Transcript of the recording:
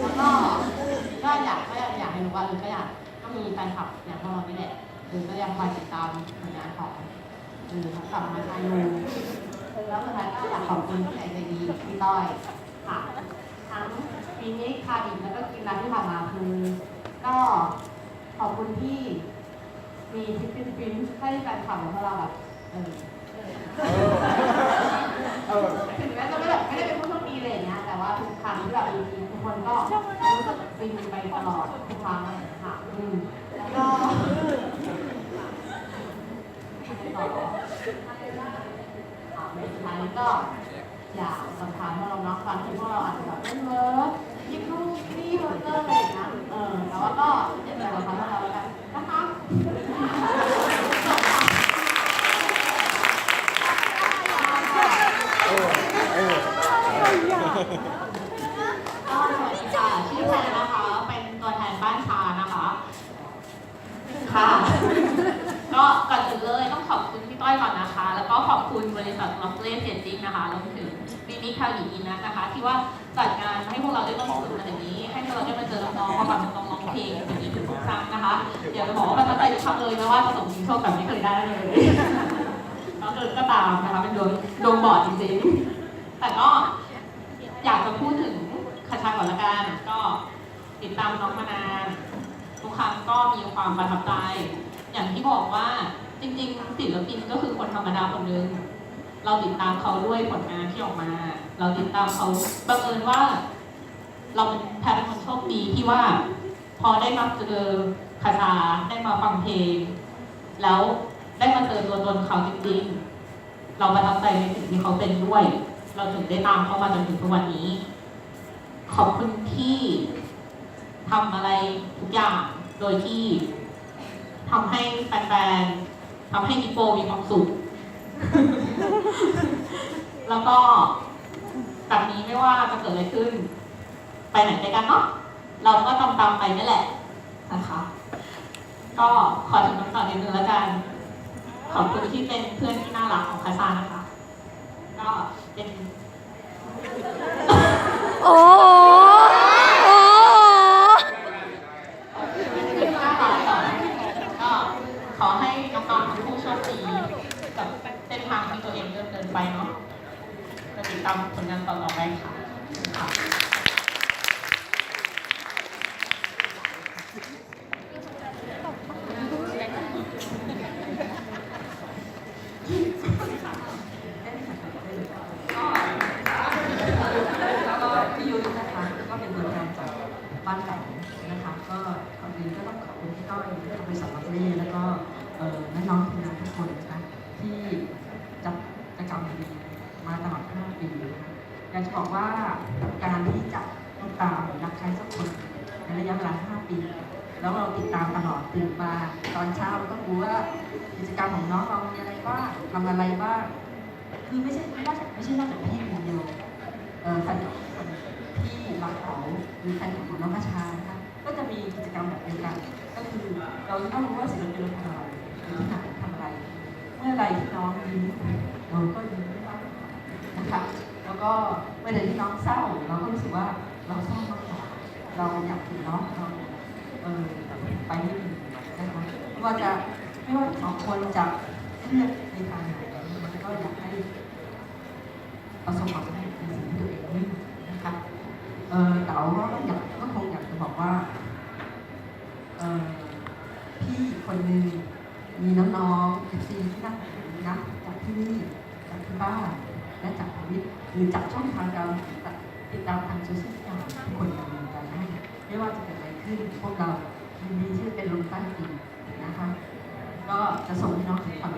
แล้วก็ก็อยากก็อยากอยากให้รู้ว่าเออก็อยากก็มีแฟนคลับอย่างพวกเรานี่แหละเออก็ยังคอยติดตามผลงานของเออทั้งฝั่งมาชายูแล้วสุดท้ายก็อยากขอบคุณพี่ใหญ่ใจดีพี่ต้อยค่ะทั้งปีนี้คาดิแล้วก็กินร้านที่ผ่านมาคือ ก็ขอบคุณที่มีทิปปิ้นปิ้นให้แฟนคลับของพวกเราแบบเออ คนก็รู้สึกฟินไปตลอดทุกครั้งค่ะอืมแล้วก็ต่ออ่าในสุดท้ายก็อยากสำคัญพวกเราเนาะบางทีพวกเราอาจจะแบบเล่นเวิร์ยิบลูกนี่เวิร์เกอร์อะไรอย่างเงี้ยเออแต่ว่าก็อย่าลืมสำคัญพวกเราแล้วกันนะคะก็สวัสดีค่ะ ชื่อแพรนะคะ เป็นตัวแทนบ้านชานะคะ ค่ะ ก็ก่อนอื่นเลยต้องขอบคุณพี่ต้อยก่อนนะคะ แล้วก็ขอบคุณบริษัทล็อกเล่เจจิ้งนะคะรวมถึงมินิคาวิอินนะคะ ที่ว่าจัดงานให้พวกเราได้ร่วมสนุกกันอย่างนี้ ให้พวกเราได้มาเจอน้องๆมาฟังน้องร้องเพลงอย่างนี้ทุกครั้งนะคะอยากจะบอกว่าประทับใจทุกครั้งเลยไม่ว่าจะส่งชิงโชคแบบไม่เคยได้เลยน้องเกิดก็ตามนะคะเป็นดวงดวงบอดจริงๆ แต่ก็อยากจะพูดถึงคาชาก่อนละกันก็ติดตามน้องมานาน ทุกครั้งก็มีความประทับใจ อย่างที่บอกว่าจริงๆศิลปินก็คือคนธรรมดาคนหนึงเราติดตามเขาด้วยผลงานที่ออกมา เราติดตามเขาบังเอิญว่า เราเป็นแพทย์คนโชคดีที่ว่า พอได้มาเจอคาชาได้มาฟังเพลง แล้วได้มาเจอตัวตนเขาจริงๆ เราประทับใจในสิ่งที่เขาเป็นด้วย เราถึงได้ตามเขามาจนถึงทุกวันนี้ ขอบคุณที่ ทำอะไรทุกอย่างโดยที่ทำให้แฟนๆทำให้นิโปมีความสุข แล้วก็จากนี้ไม่ว่าจะเกิดอะไรขึ้น ไปไหนด้วยกันเนาะเราก็ตามๆไปนี่แหละนะคะ ก็ขอถึงคำตอนิดนึงแล้วกัน ขอบคุณที่เป็นเพื่อนที่น่ารักของคาซานะคะ ก็เป็น โอ้โหโอ้โห เป็นน่ารักต่อก็ขอให้น้องๆทั้งคู่โชคดีกับเส้นทางที่ตัวเองเดินเดิน ไปเนาะจะติดตามผลงานต่อๆไปค่ะค่ะก็พี่ยูนะคะ ก็เป็นตัวแทนจากบ้านแหลมนะคะก็ก่อนอื่นก็ต้องขอบคุณพี่ต้อยบริษัทลักเล่แล้วก็น้องๆทีมงานทุกคนนะคะที่จัด กิจกรรมดีๆมาตลอด5ปีนะคะอยากจะบอกว่าการที่จะติดตามรักใครสักคนในระยะเวลา 5 ปี แล้วเราติดตามตลอดตื่นมาตอนเช้าเราต้องรู้ว่ากิจกรรมของน้องเรามีอะไรบ้างทำอะไรบ้างคือไม่ใช่ไม่ใช่ไม่ใช่นอกจากพี่คนเดียวเออแฟนคนที่รักเขาหรือแฟนคลับของน้องกระชานะคะก็จะมีกิจกรรมแบบเดียวกัน ก็คือเราต้องรู้ว่าศิลปินเราทำอะไรอยู่ที่ไหน เมื่อไรที่น้องยิ้มเราก็ยิ้มได้บ้างนะคะแล้วก็เมื่อไหรที่น้องเศร้า เราก็รู้สึกว่าเราเศร้ามากกว่าเราอยากเห็นน้องเราเออไปให้ดีนะคะว่าจะไม่ว่าสองคนจะเครียดในทางไหนก็อยากให้ประสบความสำเร็จในสิ่งที่ตัวเองนี่นะคะเออแต่เราก็อยากก็คงอยากจะบอกว่าเออพี่คนหนึ่ง มีน้องๆเอฟซีที่นั่งนี้นะจากที่นี่จากที่บ้าน และจากทวิตหรือจากช่องทางการติดตามทางโซเชียลมีเดียทุกคนกำลังให้ไม่ว่าจะเกิดอะไรขึ้นพวกเรายินดีที่จะเป็นลมใต้ตีนนะคะ ก็จะส่งให้น้องถึงฝั่ง